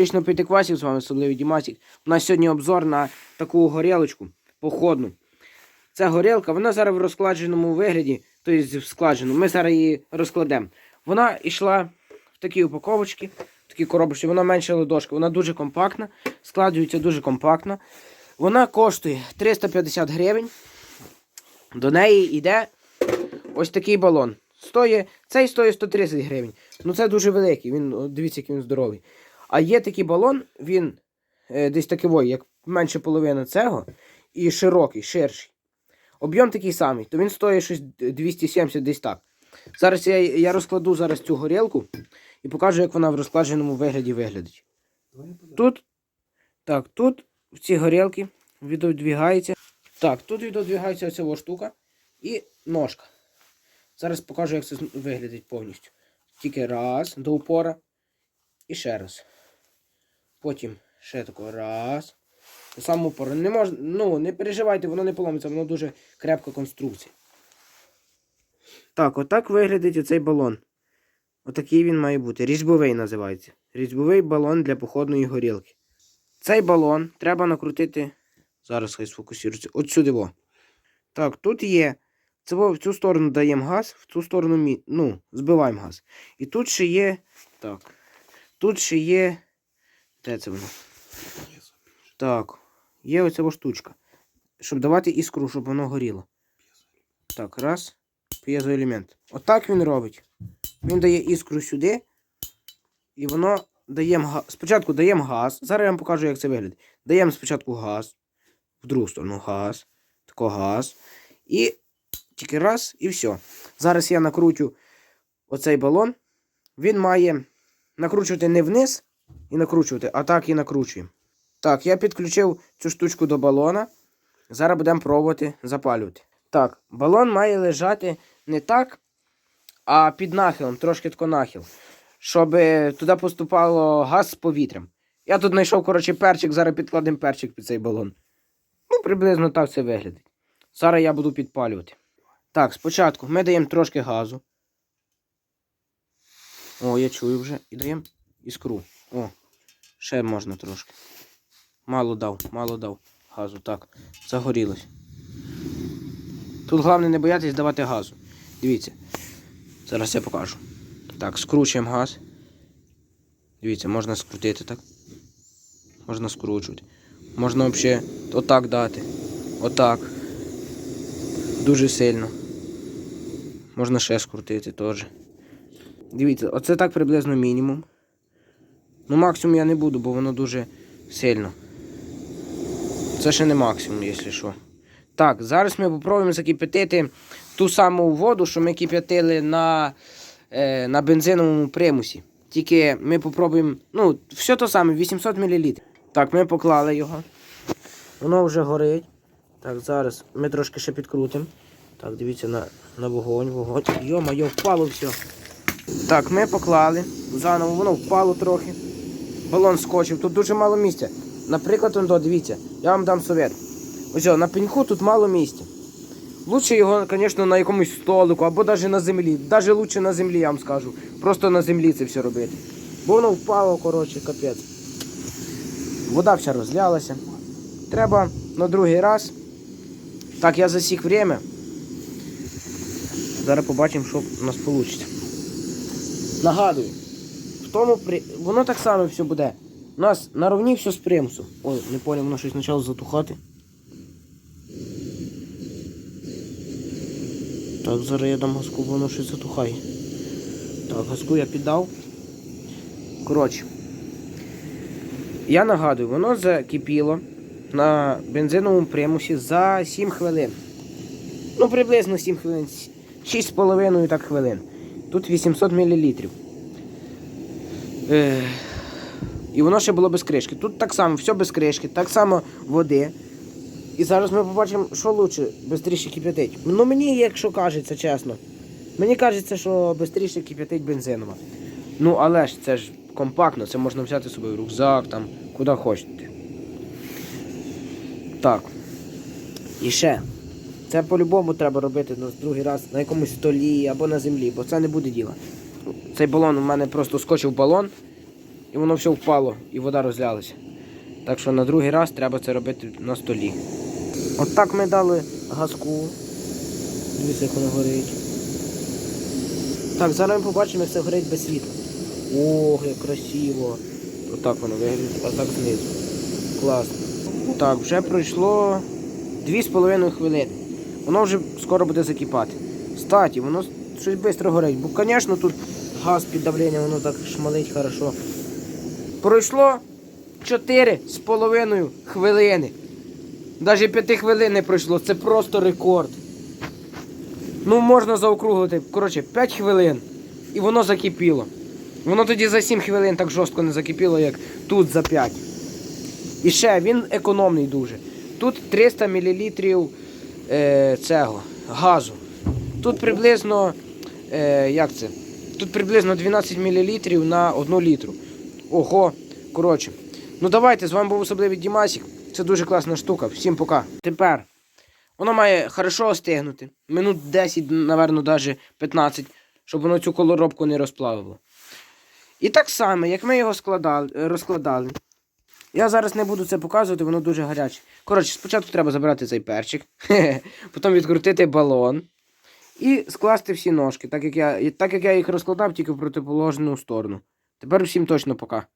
Вічно п'ятиквасів з вами особливий Дімасік. У нас сьогодні обзор на таку горілочку походну. Ця горілка, вона зараз в розкладеному вигляді, тобто в складжену. Ми зараз її розкладемо. Вона йшла в такі упаковочки, в такі коробочки, вона менша ладошка, вона дуже компактна, складується дуже компактно. Вона коштує 350 гривень. До неї йде ось такий балон. Стоїть, цей стоїть 130 гривень. Ну це дуже великий, він, дивіться, який він здоровий. А є такий балон, він е, десь такий, як менше половини цього, і широкий, ширший. Об'єм такий самий, то він стоїть щось 270 десь так. Зараз я, я розкладу зараз цю горілку і покажу, як вона в розкладеному вигляді виглядить. Тут, так, тут в ці горілки відодвігається. Так, тут відодвігається оця штука і ножка. Зараз покажу, як це виглядить повністю. Тільки раз, до упора. І ще раз. Потім ще тако раз. До самого. Не мож... Ну, не переживайте, воно не поламиться, воно дуже крепка конструкція. Так, отак виглядить оцей балон. Отакий він має бути. Різьбовий називається. Різьбовий балон для походної горілки. Цей балон треба накрутити. Зараз хай сфокусується. От сюди во. Так, тут є. Це в цю сторону даємо газ, в цю сторону ну, збиваємо газ. І тут ще є. Так. Тут ще є. Де це воно? Так. Є оця штучка. Щоб давати іскру, щоб воно горіло. Так, раз. П'єзоелемент. Отак він робить. Він дає іскру сюди. І воно даємо. Спочатку даємо газ. Зараз я вам покажу, як це виглядає. Даємо спочатку газ. В другу сторону газ. Тако газ. І тільки раз і все. Зараз я накручу оцей балон. Він має накручувати не вниз і накручувати, а так і накручуємо. Так, я підключив цю штучку до балона. Зараз будемо пробувати запалювати. Так, балон має лежати не так, а під нахилом, трошки тако нахил. Щоб е, туди поступало газ з повітрям. Я тут знайшов, коротше, перчик, зараз підкладемо перчик під цей балон. Ну, приблизно так це виглядить. Зараз я буду підпалювати. Так, спочатку ми даємо трошки газу. О, я чую вже. І даємо іскру. О, ще можна трошки. Мало дав, мало дав газу. Так, загорілось. Тут головне не боятись давати газу. Дивіться. Зараз я покажу. Так, скручуємо газ. Дивіться, можна скрутити так. Можна скручувати. Можна взагалі отак дати. Отак. Дуже сильно. Можна ще скрутити теж. Дивіться, оце так приблизно мінімум. Ну максимум я не буду, бо воно дуже сильно. Це ще не максимум, якщо що. Так, зараз ми попробуємо закипятити ту саму воду, що ми кип'ятили на, е, на бензиновому примусі. Тільки ми попробуємо, ну, все то саме, 800 мл. Так, ми поклали його. Воно вже горить. Так, зараз ми трошки ще підкрутимо. Так, дивіться на, на вогонь, вогонь. Йо-моє, впало все. Так, ми поклали. Заново воно впало трохи. Балон скочив, тут дуже мало місця. Наприклад, он, дивіться, я вам дам совет. Ось на пеньку тут мало місця. Лучше його, звісно, на якомусь столику або навіть на землі. Навіть лучше на землі, я вам скажу. Просто на землі це все робити. Бо воно впало, коротше, капець. Вода вся розлялася. Треба на другий раз. Так, я засік время. Зараз побачимо, що у нас вийде. Нагадую, в тому при... воно так само все буде. У нас на ровні все з примусу. Ой, не поняв, воно щось почало затухати. Так, зараз я дам газку, бо воно щось затухає. Так, газку я піддав. Коротше. Я нагадую, воно закипіло на бензиновому примусі за 7 хвилин. Ну, приблизно 7 хвилин. 6,5 так хвилин. Тут 800 мл. Е, і воно ще було без кришки. Тут так само, все без кришки, так само води. І зараз ми побачимо, що краще швидше кип'ятить. Ну мені, якщо кажеться, чесно. Мені кажеться, що швидше кип'ятить бензинова. Ну, але ж це ж компактно, це можна взяти з собою рюкзак, там, куди хочете. Так. І ще. Це по-любому треба робити на другий раз на якомусь столі або на землі, бо це не буде діла. Цей балон у мене просто скочив балон. і воно все впало, і вода розлялася. Так що на другий раз треба це робити на столі. От так ми дали газку. Дивіться, як воно горить. Так, зараз ми побачимо, як це горить без світла. Ох, як красиво. Отак воно виглядає, а так знизу. Класно. Так, вже пройшло 2,5 хвилини. Воно вже скоро буде закипати. Кстати, воно щось швидко горить, бо, звісно, тут газ під давленням, воно так шмалить хорошо. Пройшло 4,5 хвилини. Навіть 5 хвилин не пройшло, це просто рекорд. Ну, можна заокруглити. Коротше, 5 хвилин. І воно закипіло. Воно тоді за 7 хвилин так жорстко не закипіло, як тут за 5. І ще він економний дуже. Тут 300 мл е, цього газу. Тут приблизно. Е, як це? Тут приблизно 12 мл на 1 літру. Ого. Коротше. Ну давайте, з вами був особливий Дімасік. Це дуже класна штука. Всім пока. Тепер. Воно має хорошо остигнути. Минут 10, напевно, навіть 15, щоб воно цю колоробку не розплавило. І так само, як ми його складали, розкладали. Я зараз не буду це показувати, воно дуже гаряче. Коротше, спочатку треба забрати цей перчик, потім відкрутити балон і скласти всі ножки, так як я, так як я їх розкладав тільки в протиположну сторону. Тепер всім точно пока.